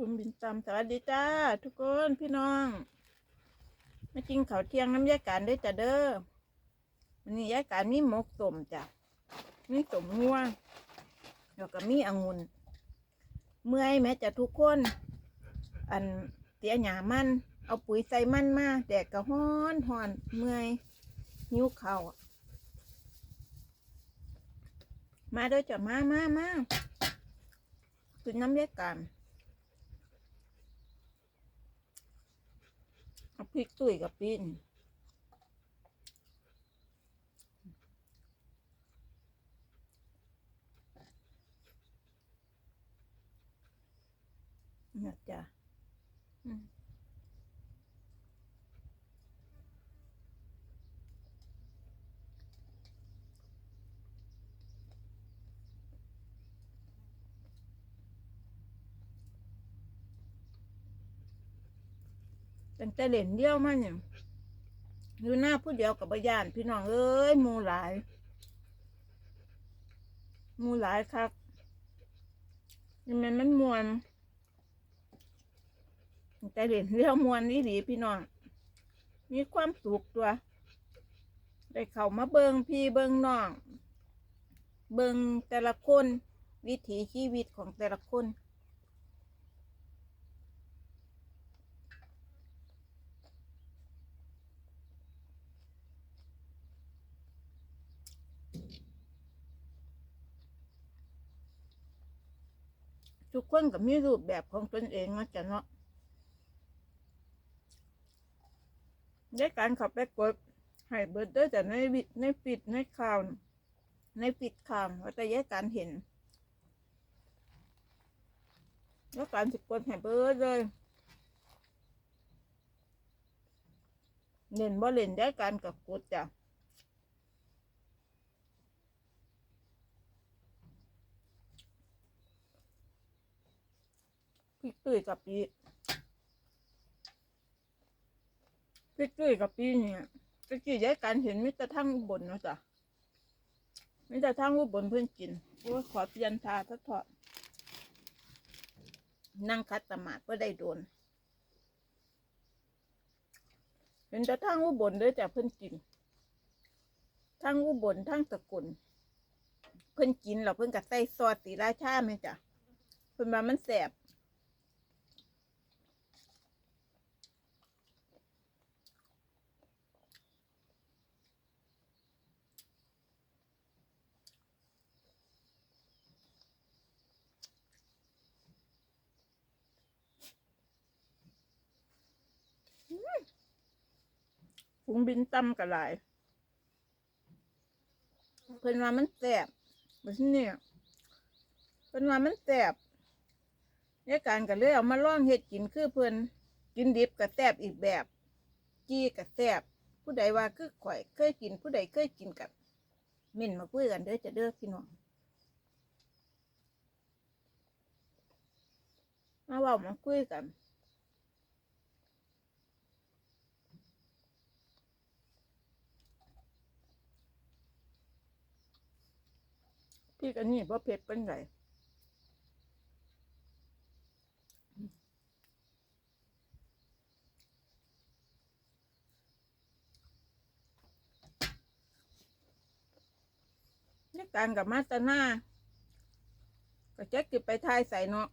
คุณบินตามสวัสดีจ้า ทุกคนพี่น้องมากินข้าวเที่ยงน้ำยายการด้วยจ้ะเด้อวันนี้ยายการมีหมกต้มจ้ะมีต้มงัวแล้วก็มีองุ่นเมื่อยแม้จะทุกคน อันเสียหยามัน เอาปุ๋ยใส่มันมาแดดก็ฮ้อนฮ้อนเมื่อยหิวเข้ามาด้อจ้ะมามามากินน้ำยาการ เอา พริกตุ๋ยกับปีนเนี่ยจ้ะอืม เป็นแต่เหรียญเดียวมันเนี่ยอยู่หน้าผู้เดียวกับบยาน พี่น้องเอ้ยมูหลายมูหลายคักนี่มันมันมวนแต่เหรียญเดียวมวนนี่ดีพี่น้อง มีความสุขตัว ได้เข้ามาเบิงพี่เบิงน้อง เบิงแต่ละคน วิถีชีวิตของแต่ละคน ทุกคนก็มีรูปแบบของตนเองนะจ๊ะเนาะในการขับไปกดให้เบิร์ดเดอร์แต่ในวิในปิดในข่าว ในปิดข่าวว่าแต่แยกการเห็น แล้วการสิกดให้เบิร์ดเลยเล่นบ่เล่นได้การกับกดจ้ะ ริกตุ้ยกับปีพริกตุ้ยกับปีเนี่ยตะกี้ยายการเห็นมิตรทั้งอุบนเนาะจ้ะมิตรทั้งอุบนเพื่อนกินโอ้ขอเปลี่ยนทาทัดทอดนั่งคัดสมาธิก็ได้โดน เห็นแต่ทั้งอุบลด้อจ้ะเพื่อนกินทั้งอุบลทั้งสกุลเพื่อนกินเราเพื่อนกับใส่ซอสสีราชาไหมจ้ะเพื่อนว่ามันแสบ ฝูงบินต่ำกะหลาย เพิ่นว่ามันแสบแบบนี้เพิ่นว่ามันแสบในการก็เลยเอามาล่องเฮ็ดกินคือเพิ่นกินดิบกับแสบอีกแบบ จี้กับแสบผู้ใดว่าคือข่อยเคยกิน ผู้ใดเคยกินกับเม่นมาคุยกันเด้อจะเด้อพี่น้องมาว่ามาคุยกัน พี่กันนี่ว่าเผ็ดเป็นไรนี่การกับมาตาหน้าก็จะกิบไปทายใส่เนาะ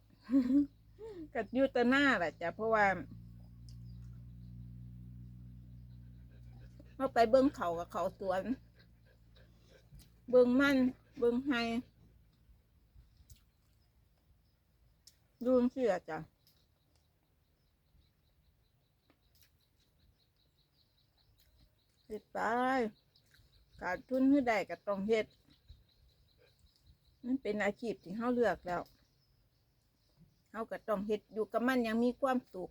กับยูตาหน้าแหละจ้ะเพราะว่าเราไปเบิ้งเขากับเขาสวน เบิ้งมัน เบิ้งไฮดูเสือจ้ะเฮ็ดไปขาดทุนให้ได้ก็ต้องเฮ็ดมันเป็นอาชีพที่เขาเลือกแล้วเขาก็ต้องเฮ็ดอยู่กับมันยังมีความสุข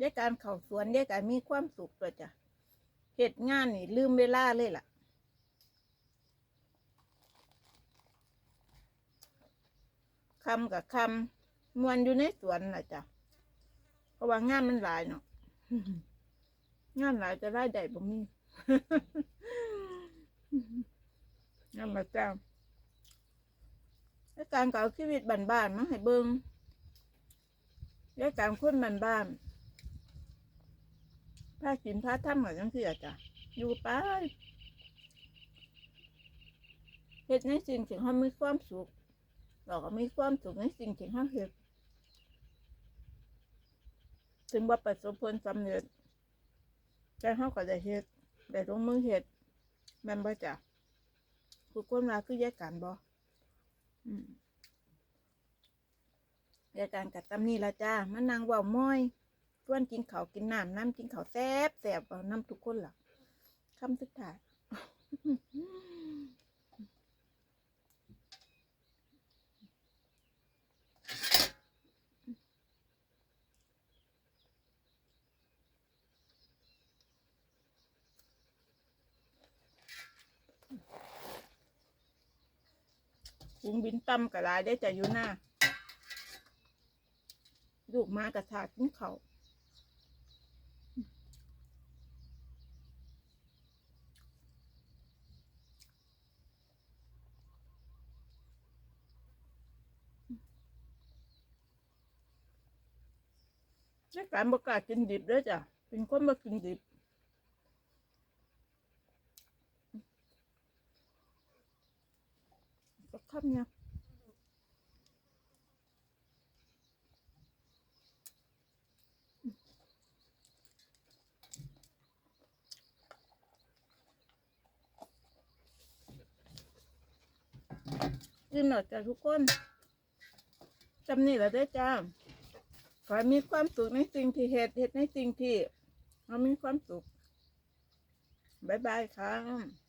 ด้การเข่าสวนด้การมีความสุขตัวจ้ะเฮ็ดงานนี่ลืมเวลาเลยล่ะ คำกับคำมวนอยู่ในสวนน่ะจ้ะเพราะว่างานมันหลายเนาะงานหลายจะได้ได้บ่มีงานมาจ้าแล้วการเก่าชีวิตบ้านๆมาให้เบิงยายการคนบ้านบ้านๆผ้ากินผ้าทำเหมือนจังซี่อะจ้ะอยู่ไปเฮ็ดในสิ่งที่เขามีความสุข เราก็มีความสุขในสิ่งที่เขาเฮ็ดถึงว่าประสบผลสำเร็จแต่เขาก็ได้เฮ็ดได้ลงมือเฮ็ดแม่นบ่จ้ะทุกคนว่าคือแยกกันบ่อืมแยกกันกับตำนี้ละจ้ามันนางว่าม้อยชวนกินเขากินน้ำน้ำกินเขาแซ่บแซ่บเอาน้ำทุกคนล่ะคำสุดท้าย พุงบินต่ำกระลายได้แต่อยู่หน้าลูกมากระถากินเขาวในการประกาศกินดิบด้วยจ้ะ เป็นคนมากินดิบ ก็คำเนี่ยกินหน่อยจ้ะทุกคนจำนี่แหละได้จ้า ขอให้มีความสุขในสิ่งที่เหตุเหตุในสิ่งที่เรามีความสุข บ๊ายบายค่ะ